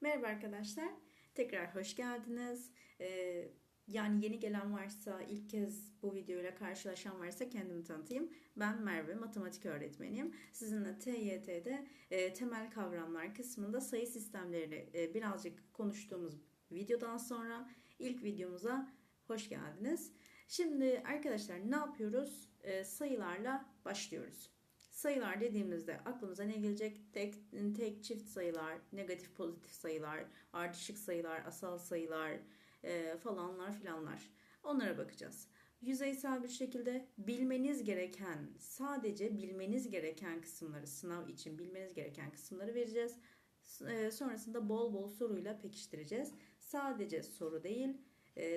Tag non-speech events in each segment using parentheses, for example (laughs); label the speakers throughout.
Speaker 1: Merhaba arkadaşlar. Tekrar hoş geldiniz. Ee, yani yeni gelen varsa, ilk kez bu videoyla karşılaşan varsa kendimi tanıtayım. Ben Merve, matematik öğretmeniyim. Sizinle TYT'de e, temel kavramlar kısmında sayı sistemlerini e, birazcık konuştuğumuz videodan sonra ilk videomuza hoş geldiniz. Şimdi arkadaşlar ne yapıyoruz? E, sayılarla başlıyoruz. Sayılar dediğimizde aklımıza ne gelecek? Tek, tek çift sayılar, negatif pozitif sayılar, ardışık sayılar, asal sayılar e, falanlar filanlar. Onlara bakacağız. Yüzeysel bir şekilde bilmeniz gereken, sadece bilmeniz gereken kısımları, sınav için bilmeniz gereken kısımları vereceğiz. E, sonrasında bol bol soruyla pekiştireceğiz. Sadece soru değil,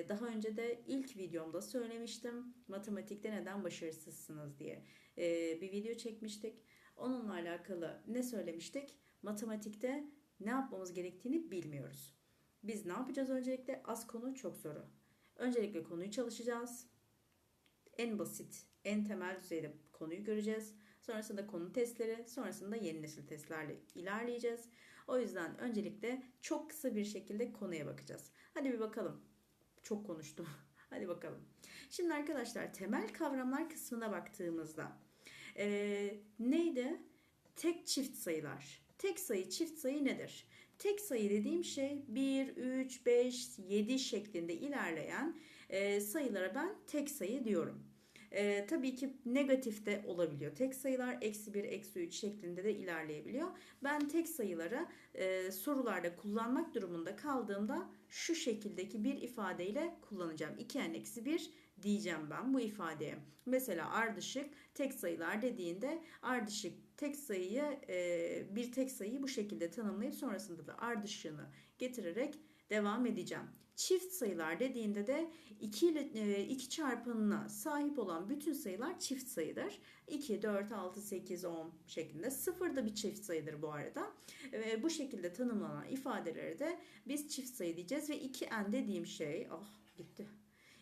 Speaker 1: daha önce de ilk videomda söylemiştim matematikte neden başarısızsınız diye e, bir video çekmiştik. Onunla alakalı ne söylemiştik? Matematikte ne yapmamız gerektiğini bilmiyoruz. Biz ne yapacağız öncelikle? Az konu çok soru. Öncelikle konuyu çalışacağız. En basit, en temel düzeyde konuyu göreceğiz. Sonrasında konu testleri, sonrasında yeni nesil testlerle ilerleyeceğiz. O yüzden öncelikle çok kısa bir şekilde konuya bakacağız. Hadi bir bakalım. Çok konuştum. (laughs) Hadi bakalım. Şimdi arkadaşlar temel kavramlar kısmına baktığımızda e, neydi? Tek çift sayılar. Tek sayı çift sayı nedir? Tek sayı dediğim şey 1, 3, 5, 7 şeklinde ilerleyen e, sayılara ben tek sayı diyorum. E, tabii ki negatif de olabiliyor. Tek sayılar eksi 1, eksi 3 şeklinde de ilerleyebiliyor. Ben tek sayıları e, sorularda kullanmak durumunda kaldığımda şu şekildeki bir ifadeyle kullanacağım. 2n eksi 1 diyeceğim ben bu ifadeye. Mesela ardışık tek sayılar dediğinde ardışık tek sayıyı e, bir tek sayıyı bu şekilde tanımlayıp sonrasında da ardışığını getirerek devam edeceğim. Çift sayılar dediğinde de 2 ile 2 çarpanına sahip olan bütün sayılar çift sayıdır. 2, 4, 6, 8, 10 şeklinde. 0 da bir çift sayıdır bu arada. Ve bu şekilde tanımlanan ifadeleri de biz çift sayı diyeceğiz ve 2n dediğim şey ah gitti.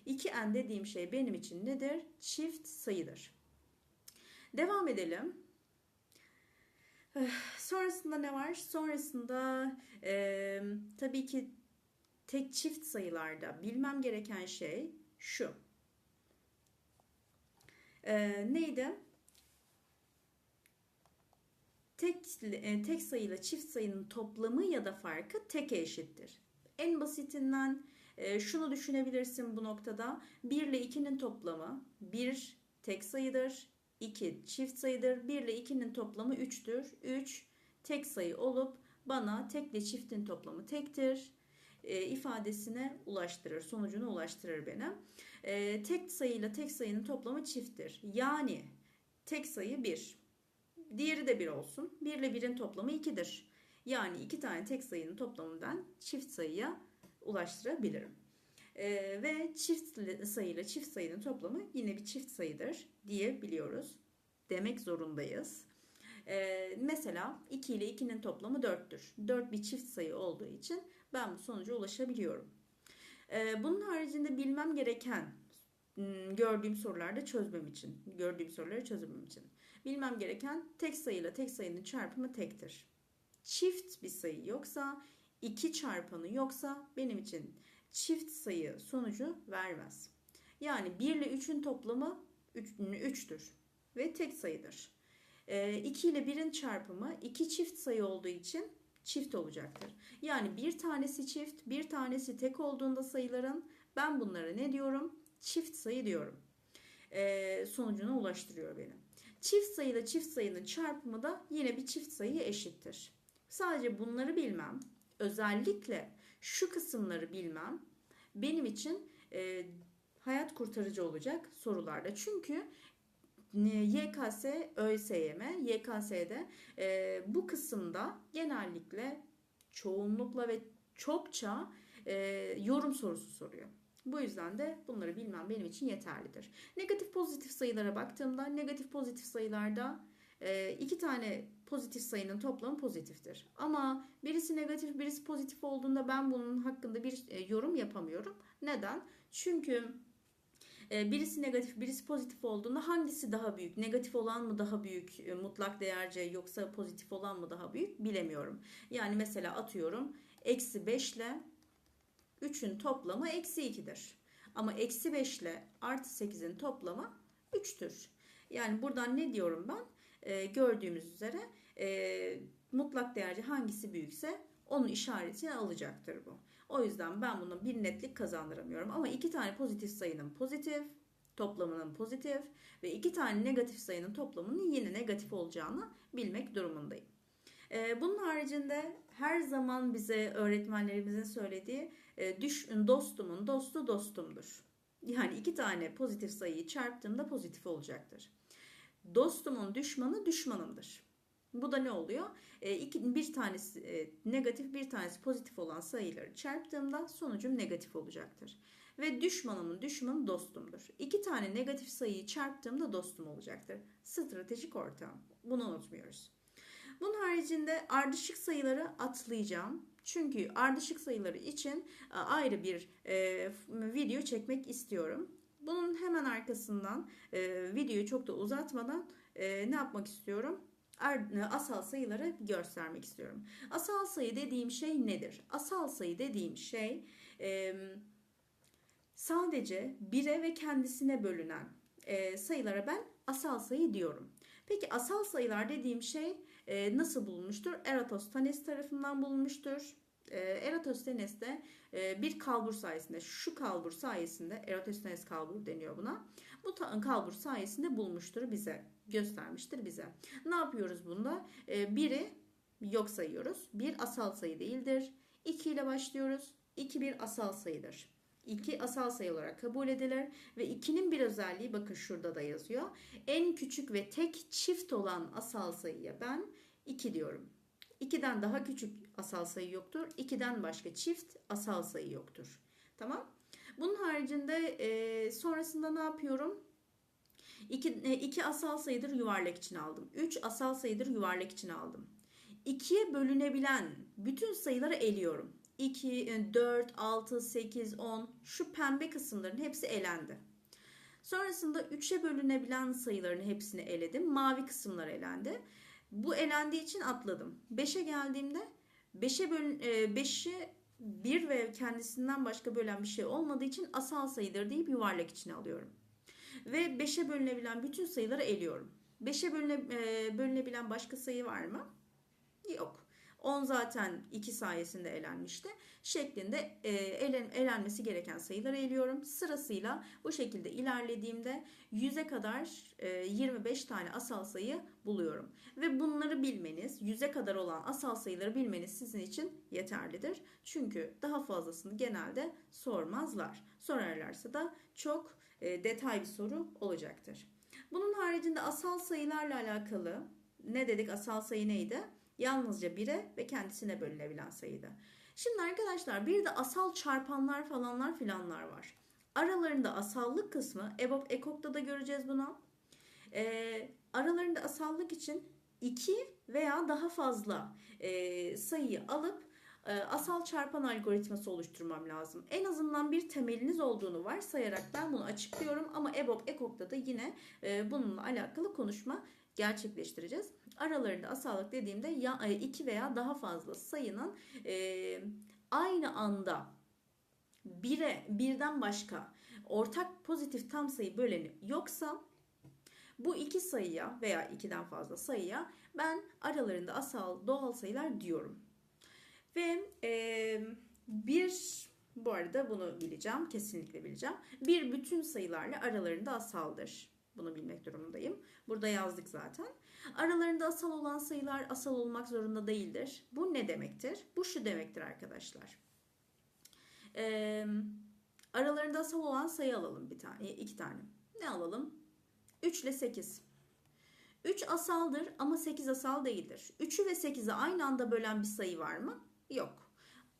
Speaker 1: 2n dediğim şey benim için nedir? Çift sayıdır. Devam edelim. Sonrasında ne var? Sonrasında e, tabii ki tek çift sayılarda bilmem gereken şey şu. E, neydi? Tek, e, tek sayıyla çift sayının toplamı ya da farkı teke eşittir. En basitinden e, şunu düşünebilirsin bu noktada. 1 ile 2'nin toplamı 1 tek sayıdır. 2 çift sayıdır. 1 ile 2'nin toplamı 3'tür. 3 tek sayı olup bana tek ile çiftin toplamı tektir e, ifadesine ulaştırır. Sonucuna ulaştırır beni. E, tek sayıyla tek sayının toplamı çifttir. Yani tek sayı 1. Diğeri de 1 olsun. 1 ile 1'in toplamı 2'dir. Yani iki tane tek sayının toplamından çift sayıya ulaştırabilirim. E, ve çift sayıyla çift sayının toplamı yine bir çift sayıdır diyebiliyoruz. Demek zorundayız. Ee, mesela 2 ile 2'nin toplamı 4'tür. 4 bir çift sayı olduğu için ben bu sonuca ulaşabiliyorum. Ee, bunun haricinde bilmem gereken hmm, gördüğüm sorularda çözmem için, gördüğüm soruları çözmem için. Bilmem gereken tek sayıyla tek sayının çarpımı tektir. Çift bir sayı yoksa, iki çarpanı yoksa benim için çift sayı sonucu vermez. Yani 1 ile 3'ün toplamı 3'tür ve tek sayıdır. 2 ee, ile 1'in çarpımı 2 çift sayı olduğu için çift olacaktır. Yani bir tanesi çift, bir tanesi tek olduğunda sayıların ben bunlara ne diyorum? Çift sayı diyorum. Ee, sonucuna ulaştırıyor beni. Çift sayıyla çift sayının çarpımı da yine bir çift sayı eşittir. Sadece bunları bilmem, özellikle şu kısımları bilmem benim için e, hayat kurtarıcı olacak sorularda. Çünkü YKS, ÖSYM, YKS'de e, bu kısımda genellikle çoğunlukla ve çokça e, yorum sorusu soruyor. Bu yüzden de bunları bilmem benim için yeterlidir. Negatif pozitif sayılara baktığımda negatif pozitif sayılarda e, iki tane pozitif sayının toplamı pozitiftir. Ama birisi negatif birisi pozitif olduğunda ben bunun hakkında bir e, yorum yapamıyorum. Neden? Çünkü birisi negatif, birisi pozitif olduğunda hangisi daha büyük? Negatif olan mı daha büyük e, mutlak değerce yoksa pozitif olan mı daha büyük bilemiyorum. Yani mesela atıyorum Eksi 5 ile 3'ün toplamı eksi 2'dir. Ama eksi 5 ile artı 8'in toplamı 3'tür. Yani buradan ne diyorum ben? Ee, gördüğümüz üzere e, mutlak değerci hangisi büyükse onun işaretini alacaktır bu. O yüzden ben buna bir netlik kazandıramıyorum. Ama iki tane pozitif sayının pozitif, toplamının pozitif ve iki tane negatif sayının toplamının yine negatif olacağını bilmek durumundayım. Ee, bunun haricinde her zaman bize öğretmenlerimizin söylediği e, düş, dostumun dostu dostumdur. Yani iki tane pozitif sayıyı çarptığımda pozitif olacaktır. Dostumun düşmanı düşmanımdır. Bu da ne oluyor? E, iki, bir tanesi e, negatif bir tanesi pozitif olan sayıları çarptığımda sonucum negatif olacaktır. Ve düşmanımın düşmanı dostumdur. İki tane negatif sayıyı çarptığımda dostum olacaktır. Stratejik ortam. Bunu unutmuyoruz. Bunun haricinde ardışık sayıları atlayacağım. Çünkü ardışık sayıları için e, ayrı bir e, video çekmek istiyorum. Bunun hemen arkasından e, videoyu çok da uzatmadan e, ne yapmak istiyorum? Asal sayıları göstermek istiyorum. Asal sayı dediğim şey nedir? Asal sayı dediğim şey e, sadece bire ve kendisine bölünen e, sayılara ben asal sayı diyorum. Peki asal sayılar dediğim şey e, nasıl bulunmuştur? Eratosthenes tarafından bulunmuştur. E, Eratosthenes de e, bir kalbur sayesinde, şu kalbur sayesinde, Eratosthenes kalbur deniyor buna. Bu kalbur sayesinde bulmuştur bize, göstermiştir bize. Ne yapıyoruz bunda? E, biri yok sayıyoruz. Bir asal sayı değildir. 2 ile başlıyoruz. 2 bir asal sayıdır. 2 asal sayı olarak kabul edilir ve 2'nin bir özelliği bakın şurada da yazıyor. En küçük ve tek çift olan asal sayıya ben 2 diyorum. 2'den daha küçük asal sayı yoktur. 2'den başka çift asal sayı yoktur. Tamam? Bunun haricinde e, sonrasında ne yapıyorum? 2, e, 2 asal sayıdır yuvarlak için aldım. 3 asal sayıdır yuvarlak için aldım. 2'ye bölünebilen bütün sayıları eliyorum. 2, 4, 6, 8, 10 şu pembe kısımların hepsi elendi. Sonrasında 3'e bölünebilen sayıların hepsini eledim. Mavi kısımlar elendi. Bu elendiği için atladım. 5'e geldiğimde 5'e bölün 5'i 1 ve kendisinden başka bölen bir şey olmadığı için asal sayıdır deyip yuvarlak içine alıyorum. Ve 5'e bölünebilen bütün sayıları eliyorum. 5'e bölüne, e, bölünebilen başka sayı var mı? Yok. 10 zaten 2 sayesinde elenmişti. Şeklinde e, elen, elenmesi gereken sayıları eliyorum. Sırasıyla bu şekilde ilerlediğimde 100'e kadar e, 25 tane asal sayı buluyorum. Ve bunları bilmeniz, 100'e kadar olan asal sayıları bilmeniz sizin için yeterlidir. Çünkü daha fazlasını genelde sormazlar. Sorarlarsa da çok e, detay bir soru olacaktır. Bunun haricinde asal sayılarla alakalı ne dedik asal sayı neydi? Yalnızca 1'e ve kendisine bölünebilen sayıydı. Şimdi arkadaşlar bir de asal çarpanlar falanlar filanlar var. Aralarında asallık kısmı EBOB EKOK'ta da göreceğiz bunu. E, aralarında asallık için 2 veya daha fazla e, sayıyı alıp e, asal çarpan algoritması oluşturmam lazım. En azından bir temeliniz olduğunu varsayarak ben bunu açıklıyorum ama EBOB EKOK'ta da yine e, bununla alakalı konuşma gerçekleştireceğiz. Aralarında asallık dediğimde ya e, iki veya daha fazla sayının e, aynı anda bire birden başka ortak pozitif tam sayı böleni yoksa bu iki sayıya veya ikiden fazla sayıya ben aralarında asal doğal sayılar diyorum. Ve e, bir bu arada bunu bileceğim kesinlikle bileceğim. Bir bütün sayılarla aralarında asaldır. Bunu bilmek durumundayım. Burada yazdık zaten. Aralarında asal olan sayılar asal olmak zorunda değildir. Bu ne demektir? Bu şu demektir arkadaşlar. Ee, aralarında asal olan sayı alalım bir tane, iki tane. Ne alalım? 3 ile 8. 3 asaldır ama 8 asal değildir. 3'ü ve 8'i aynı anda bölen bir sayı var mı? Yok.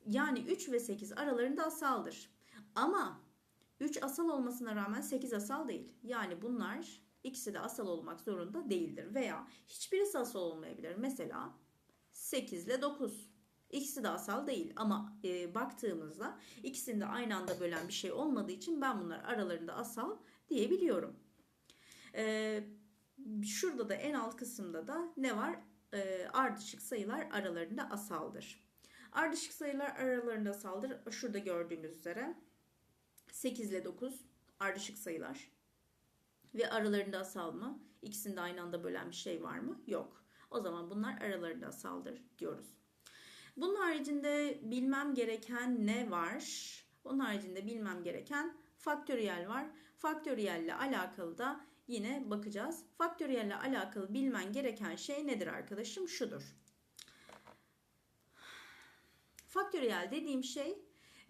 Speaker 1: Yani 3 ve 8 aralarında asaldır. Ama 3 asal olmasına rağmen 8 asal değil. Yani bunlar ikisi de asal olmak zorunda değildir. Veya hiçbirisi asal olmayabilir. Mesela 8 ile 9. İkisi de asal değil ama e, baktığımızda ikisini de aynı anda bölen bir şey olmadığı için ben bunlar aralarında asal diyebiliyorum. E, şurada da en alt kısımda da ne var? E, ardışık sayılar aralarında asaldır. Ardışık sayılar aralarında saldır. Şurada gördüğümüz üzere 8 ile 9 ardışık sayılar. Ve aralarında asal mı? İkisini de aynı anda bölen bir şey var mı? Yok. O zaman bunlar aralarında asaldır diyoruz. Bunun haricinde bilmem gereken ne var? Onun haricinde bilmem gereken faktöriyel var. Faktöriyelle alakalı da yine bakacağız. Faktöriyelle alakalı bilmen gereken şey nedir arkadaşım? Şudur. Faktöriyel dediğim şey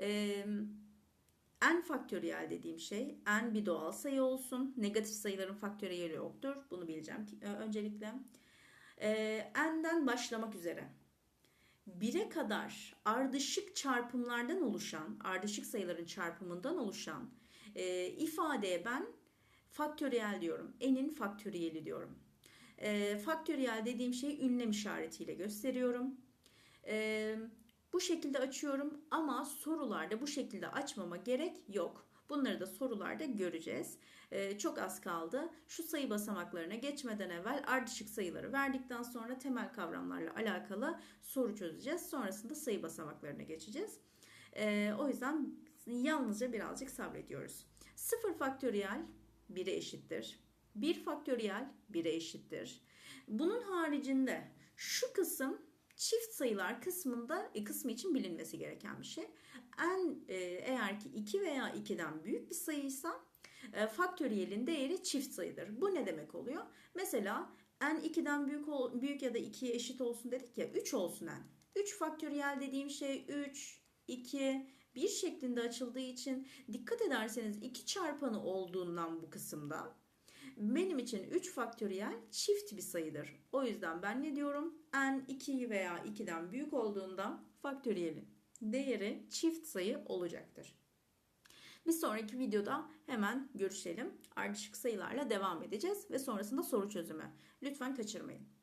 Speaker 1: e, n faktöriyel dediğim şey n bir doğal sayı olsun. Negatif sayıların faktöriyeli yoktur. Bunu bileceğim ki, öncelikle. E, n'den başlamak üzere. 1'e kadar ardışık çarpımlardan oluşan, ardışık sayıların çarpımından oluşan e, ifadeye ben faktöriyel diyorum. N'in faktöriyeli diyorum. E, faktöriyel dediğim şeyi ünlem işaretiyle gösteriyorum. E, bu şekilde açıyorum ama sorularda bu şekilde açmama gerek yok. Bunları da sorularda göreceğiz. Ee, çok az kaldı. Şu sayı basamaklarına geçmeden evvel ardışık sayıları verdikten sonra temel kavramlarla alakalı soru çözeceğiz. Sonrasında sayı basamaklarına geçeceğiz. Ee, o yüzden yalnızca birazcık sabrediyoruz. 0 faktöriyel 1'e eşittir. 1 faktöriyel 1'e eşittir. Bunun haricinde şu kısım çift sayılar kısmında e, kısmı için bilinmesi gereken bir şey. En e, eğer ki 2 veya 2'den büyük bir sayıysa e, faktöriyelin değeri çift sayıdır. Bu ne demek oluyor? Mesela n 2'den büyük büyük ya da 2'ye eşit olsun dedik ya 3 olsun n. 3 faktöriyel dediğim şey 3, 2, 1 şeklinde açıldığı için dikkat ederseniz 2 çarpanı olduğundan bu kısımda benim için 3 faktöriyel çift bir sayıdır. O yüzden ben ne diyorum? n 2 veya 2'den büyük olduğunda faktöriyelin değeri çift sayı olacaktır. Bir sonraki videoda hemen görüşelim. Ardışık sayılarla devam edeceğiz ve sonrasında soru çözümü. Lütfen kaçırmayın.